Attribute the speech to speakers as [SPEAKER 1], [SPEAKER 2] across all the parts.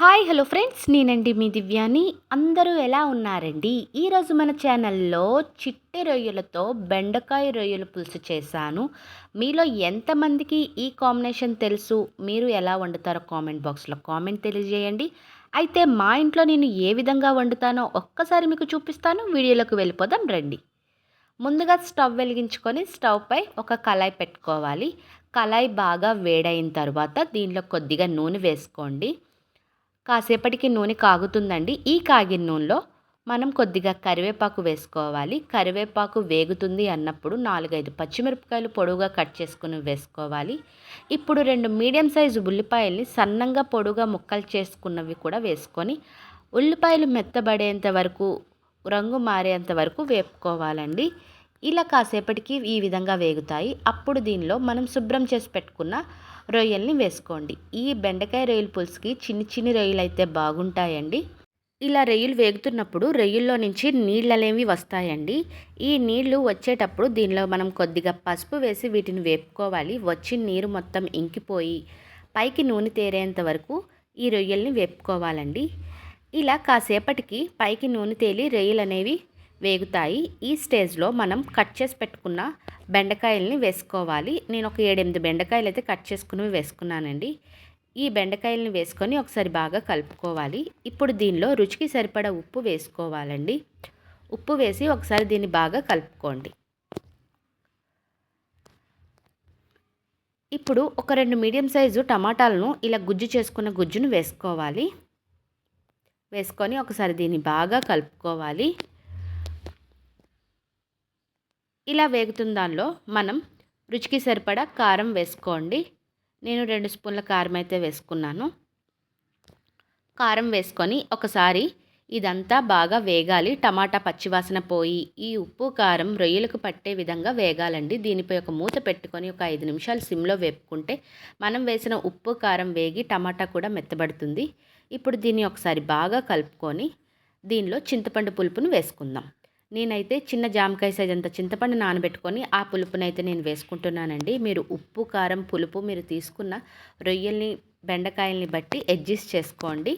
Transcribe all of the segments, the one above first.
[SPEAKER 1] Hi hello friends. నేనండి మీ దివ్యాని. అందరూ ఎలా ఉన్నారండి? ఈరోజు మన ఛానల్లో చిట్టి రొయ్యలతో బెండకాయ రొయ్యలు పులుసు చేశాను. మీలో ఎంతమందికి ఈ కాంబినేషన్ తెలుసు? మీరు ఎలా వండుతారో కామెంట్ బాక్స్లో కామెంట్ తెలియజేయండి. అయితే మా ఇంట్లో నేను ఏ విధంగా వండుతానో ఒక్కసారి మీకు చూపిస్తాను. వీడియోలోకి వెళ్ళిపోదాం రండి. ముందుగా స్టవ్ వెలిగించుకొని స్టవ్ పై ఒక కళాయి పెట్టుకోవాలి. కళాయి బాగా వేడైన తర్వాత దీనిలో కొద్దిగా నూనె వేసుకోండి. కాసేపటికి నూనె కాగుతుందండి. ఈ కాగిన నూనెలో మనం కొద్దిగా కరివేపాకు వేసుకోవాలి. కరివేపాకు వేగుతుంది అన్నప్పుడు నాలుగైదు పచ్చిమిరపకాయలు పొడువుగా కట్ చేసుకుని వేసుకోవాలి. ఇప్పుడు రెండు మీడియం సైజు ఉల్లిపాయల్ని సన్నంగా పొడుగా ముక్కలు చేసుకున్నవి కూడా వేసుకొని ఉల్లిపాయలు మెత్తబడేంత వరకు రంగు మారేంత వరకు వేపుకోవాలండి. ఇలా కాసేపటికి ఈ విధంగా వేగుతాయి. అప్పుడు దీనిలో మనం శుభ్రం చేసి పెట్టుకున్న రొయ్యల్ని వేసుకోండి. ఈ బెండకాయ రొయ్యల పులుసుకి చిన్ని చిన్ని రొయ్యలు అయితే బాగుంటాయండి. ఇలా రొయ్యలు వేగుతున్నప్పుడు రొయ్యల్లో నుంచి నీళ్ళు అనేవి వస్తాయండి. ఈ నీళ్ళు వచ్చేటప్పుడు దీనిలో మనం కొద్దిగా పసుపు వేసి వీటిని వేపుకోవాలి. వచ్చి నీరు మొత్తం ఇంకిపోయి పైకి నూనె తేరేంత వరకు ఈ రొయ్యల్ని వేపుకోవాలండి. ఇలా కాసేపటికి పైకి నూనె తేలి రొయ్యలు అనేవి వేగుతాయి. ఈ స్టేజ్లో మనం కట్ చేసి పెట్టుకున్న బెండకాయల్ని వేసుకోవాలి. నేను ఒక ఏడెనిమిది బెండకాయలు అయితే కట్ చేసుకుని వేసుకున్నానండి. ఈ బెండకాయలని వేసుకొని ఒకసారి బాగా కలుపుకోవాలి. ఇప్పుడు దీనిలో రుచికి సరిపడా ఉప్పు వేసుకోవాలండి. ఉప్పు వేసి ఒకసారి దీన్ని బాగా కలుపుకోండి. ఇప్పుడు ఒక రెండు మీడియం సైజు టమాటాలను ఇలా గుజ్జు చేసుకున్న గుజ్జును వేసుకోవాలి. వేసుకొని ఒకసారి దీన్ని బాగా కలుపుకోవాలి. ఇలా వేగుతున్న దానిలో మనం రుచికి సరిపడా కారం వేసుకోండి. నేను రెండు స్పూన్ల కారం అయితే వేసుకున్నాను. కారం వేసుకొని ఒకసారి ఇదంతా బాగా వేగాలి. టమాటా పచ్చివాసన పోయి ఈ ఉప్పు కారం రొయ్యలకు పట్టే విధంగా వేగాలండి. దీనిపై ఒక మూత పెట్టుకొని ఒక ఐదు నిమిషాలు సిమ్లో వేపుకుంటే మనం వేసిన ఉప్పు కారం వేగి టమాటా కూడా మెత్తబడుతుంది. ఇప్పుడు దీన్ని ఒకసారి బాగా కలుపుకొని దీనిలో చింతపండు పులుపును వేసుకుందాం. నేనైతే చిన్న జామకాయ సైజ్ అంత చింతపండు నానబెట్టుకొని ఆ పులుపునైతే నేను వేసుకుంటున్నానండి. మీరు ఉప్పు కారం పులుపు మీరు తీసుకున్న రొయ్యల్ని బెండకాయల్ని బట్టి అడ్జస్ట్ చేసుకోండి.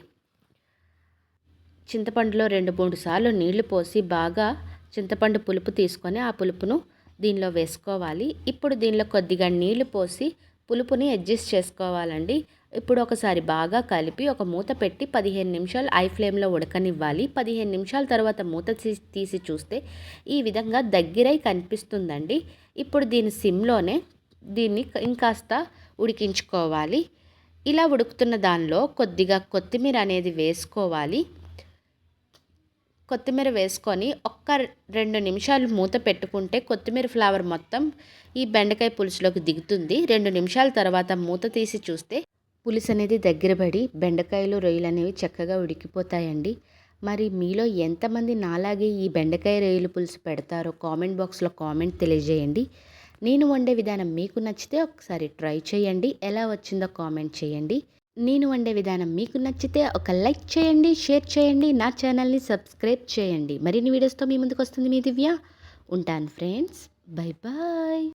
[SPEAKER 1] చింతపండులో రెండు మూడు సార్లు నీళ్ళు పోసి బాగా చింతపండు పులుపు తీసుకొని ఆ పులుపును దీనిలో వేసుకోవాలి. ఇప్పుడు దీనిలో కొద్దిగా నీళ్ళు పోసి పులుపుని అడ్జస్ట్ చేసుకోవాలండి. ఇప్పుడు ఒకసారి బాగా కలిపి ఒక మూత పెట్టి పదిహేను నిమిషాలు ఐ ఫ్లేమ్లో ఉడకనివ్వాలి. పదిహేను నిమిషాల తర్వాత మూత తీసి చూస్తే ఈ విధంగా దగ్గరై కనిపిస్తుందండి. ఇప్పుడు దీని సిమ్లోనే దీన్ని ఇంకాస్త ఉడికించుకోవాలి. ఇలా ఉడుకుతున్న దానిలో కొద్దిగా కొత్తిమీర అనేది వేసుకోవాలి. కొత్తిమీర వేసుకొని ఒక్క రెండు నిమిషాలు మూత పెట్టుకుంటే కొత్తిమీర ఫ్లేవర్ మొత్తం ఈ బెండకాయ పులుసులోకి దిగుతుంది. రెండు నిమిషాల తర్వాత మూత తీసి చూస్తే పులుసు అనేది దగ్గరబడి బెండకాయలు రొయ్యలు అనేవి చక్కగా ఉడికిపోతాయండి. మరి మీలో ఎంతమంది నాలాగే ఈ బెండకాయ రొయ్యలు పులుసు పెడతారో కామెంట్ బాక్స్లో కామెంట్ తెలియజేయండి. నేను వండే విధానం మీకు నచ్చితే ఒకసారి ట్రై చేయండి. ఎలా వచ్చిందో కామెంట్ చేయండి. నేను వండే విధానం మీకు నచ్చితే ఒక లైక్ చేయండి షేర్ చేయండి నా ఛానల్ని సబ్స్క్రైబ్ చేయండి. మరిన్ని వీడియోస్తో మీ ముందుకు వస్తుంది మీ దివ్య. ఉంటాను ఫ్రెండ్స్. Bye bye.